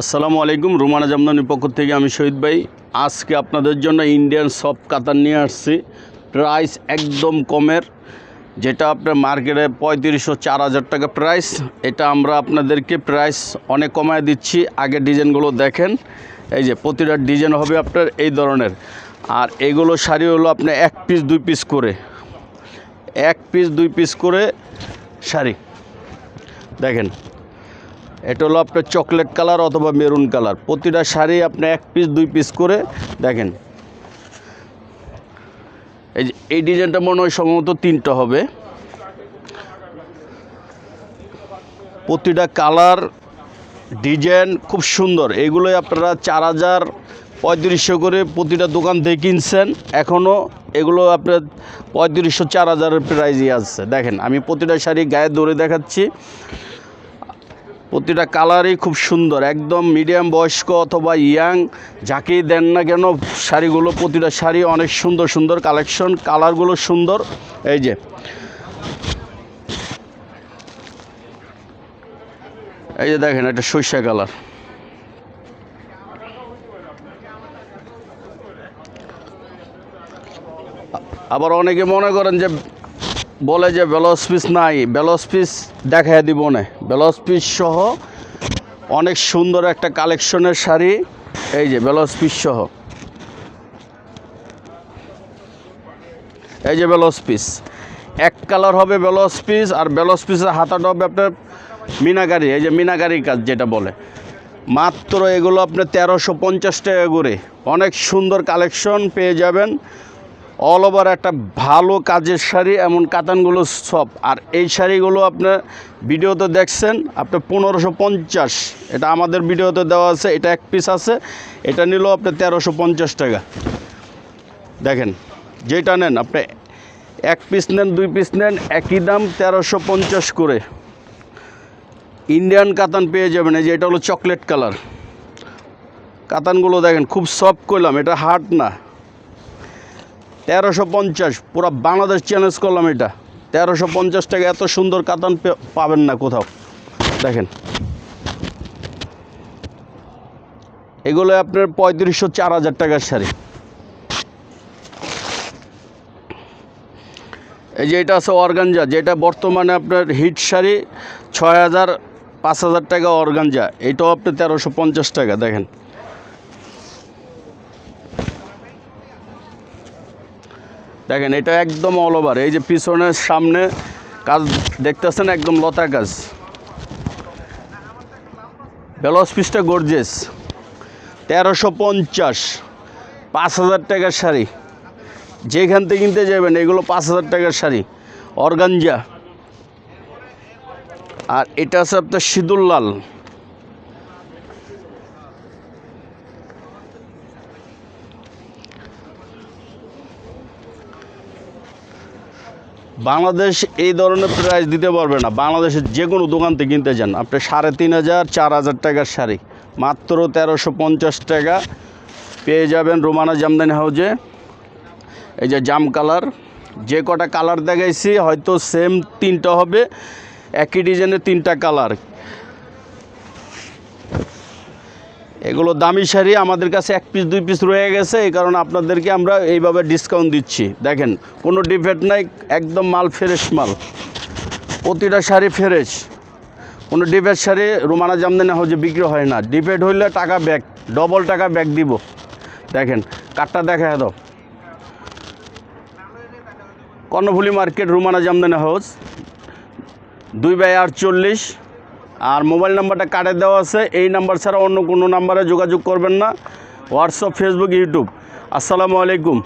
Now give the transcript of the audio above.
আসসালামু আলাইকুম, রুমানা জামদানির পক্ষ থেকে আমি শহীদ ভাই। আজকে আপনাদের জন্য ইন্ডিয়ান সফট কাতার নিয়ে আসছি। প্রাইস একদম কমের, যেটা আপনার মার্কেটে পঁয়ত্রিশশো চার হাজার টাকা প্রাইস এটা আমরা আপনাদেরকে প্রাইস অনেক কমায় দিচ্ছি। আগে ডিজাইনগুলো দেখেন, এই যে প্রতিটা ডিজাইন হবে আপনার এই ধরনের। আর এগুলো শাড়ি হলো আপনার এক পিস দুই পিস করে। এক পিস দুই পিস করে শাড়ি। দেখেন এটা হলো আপনার চকলেট কালার অথবা মেরুন কালার প্রতিটা শাড়ি আপনি এক পিস দুই পিস করে দেখেন। এই যে, এই ডিজাইনটা মনে হয় সম্ভবত তিনটা হবে। প্রতিটা কালার ডিজাইন খুব সুন্দর। এগুলোই আপনারা চার হাজার পঁয়ত্রিশশো করে প্রতিটা দোকান থেকে কিনছেন। এখনও এগুলো আপনার পঁয়ত্রিশশো, চার হাজারের প্রাইজই আসছে দেখেন, আমি প্রতিটা শাড়ি গায়ে ধরে দেখাচ্ছি। প্রতিটা কালারই খুব সুন্দর, একদম মিডিয়াম বয়স্ক অথবা ইয়াং যাকেই দেন না কেন শাড়িগুলো, প্রতিটা শাড়ি অনেক সুন্দর সুন্দর কালেকশন কালারগুলো সুন্দর। এই যে। এই যে দেখেন, এটা সর্ষা কালার। আবার অনেকে মনে করেন যে বলে যে ব্লাউজ পিস নাই ব্লাউজ পিস দেখাই দিব না। ব্লাউজ পিস সহ অনেক সুন্দর একটা কালেকশনের শাড়ি, এই যে ব্লাউজ পিস সহ। এই যে ব্লাউজ পিস এক কালার হবে ব্লাউজ পিস আর ব্লাউজ পিসের হাতাটা হবে আপনার মিনাকারি, এই যে মিনাকারি কাজ যেটা বলে। মাত্র এগুলো আপনার তেরোশো পঞ্চাশ টাকা করে অনেক সুন্দর কালেকশন পেয়ে যাবেন। অল ওভার একটা ভালো কাজের শাড়ি, এমন কাতানগুলো সব। আর এই শাড়িগুলো আপনার ভিডিওতে দেখছেন আপনার পনেরোশো পঞ্চাশ। এটা আমাদের ভিডিওতে দেওয়া আছে, এটা এক পিস আছে, এটা নিল আপনার তেরোশো পঞ্চাশ টাকা। দেখেন, যেটা নেন, আপনি এক পিস নেন, দুই পিস নেন, একই দাম তেরোশো পঞ্চাশ করে। ইন্ডিয়ান কাতান পেয়ে যাবেন, এই যে এটা হলো চকলেট কালার কাতানগুলো দেখেন, খুব সফট করলাম এটা হার্ড না। তেরোশো পঞ্চাশ, পুরো বাংলাদেশ চ্যালেঞ্জ করলাম এটা। তেরোশো পঞ্চাশ টাকা এত সুন্দর কাতান পাবেন না কোথাও। দেখেন। এগুলো আপনার পঁয়ত্রিশশো চার হাজার টাকার শাড়ি। এই যে এটা আছে অর্গানজা, যেটা বর্তমানে আপনার হিট শাড়ি ছয় হাজার পাঁচ হাজার টাকা অর্গানজা, এটাও আপনি তেরোশো পঞ্চাশ টাকা, দেখেন। দেখেন, এটা একদম অল ওভার এই যে পিছনের সামনে কাজ দেখতেছেন, একদম লতা কাজ। ব্লাউজ পিসটা গর্জেস তেরোশো পঞ্চাশ। পাঁচ হাজার টাকার শাড়ি। যেখান থেকে কিনতে যাবেন, এগুলো পাঁচ হাজার টাকার শাড়ি। অর্গানজা। আর এটা আছে আপনার সিঁদুর লাল। বাংলাদেশ এই ধরনের প্রাইস দিতে পারবে না। বাংলাদেশের যে কোনো দোকান থেকে কিনতে যান আপনি সাড়ে তিন হাজার, চার হাজার টাকার শাড়ি। মাত্র তেরোশো পঞ্চাশ টাকা পেয়ে যাবেন রোমানা জামদানি হাউজে। এই যে জাম কালার। যে কটা কালার দেখাইছি, হয়তো সেম তিনটা হবে। একই ডিজাইনের তিনটা কালার। এগুলো দামি শাড়ি, আমাদের কাছে এক পিস দুই পিস রয়ে গেছে, এই কারণে আপনাদেরকে আমরা এইভাবে ডিসকাউন্ট দিচ্ছি। দেখেন, কোনো ডিফেক্ট নাই, একদম মাল ফ্রেশ মাল। প্রতিটা শাড়ি ফ্রেশ কোনো ডিফেক্ট শাড়ি রুমানা জামদানি হাউজে বিক্রি হয় না। ডিফেক্ট হইলে টাকা ব্যাক ডবল টাকা ব্যাক দিব। দেখেন কাঠটা দেখা দাও। কর্ণফুলি মার্কেট রুমানা জামদানি হাউস, দুই বাই আটচল্লিশ। আর মোবাইল নাম্বারটা কার্ডে দেওয়া আছে। এই নাম্বার ছাড়া অন্য কোনো নাম্বারে যোগাযোগ করবেন না। WhatsApp, Facebook, YouTube. আসসালামু আলাইকুম।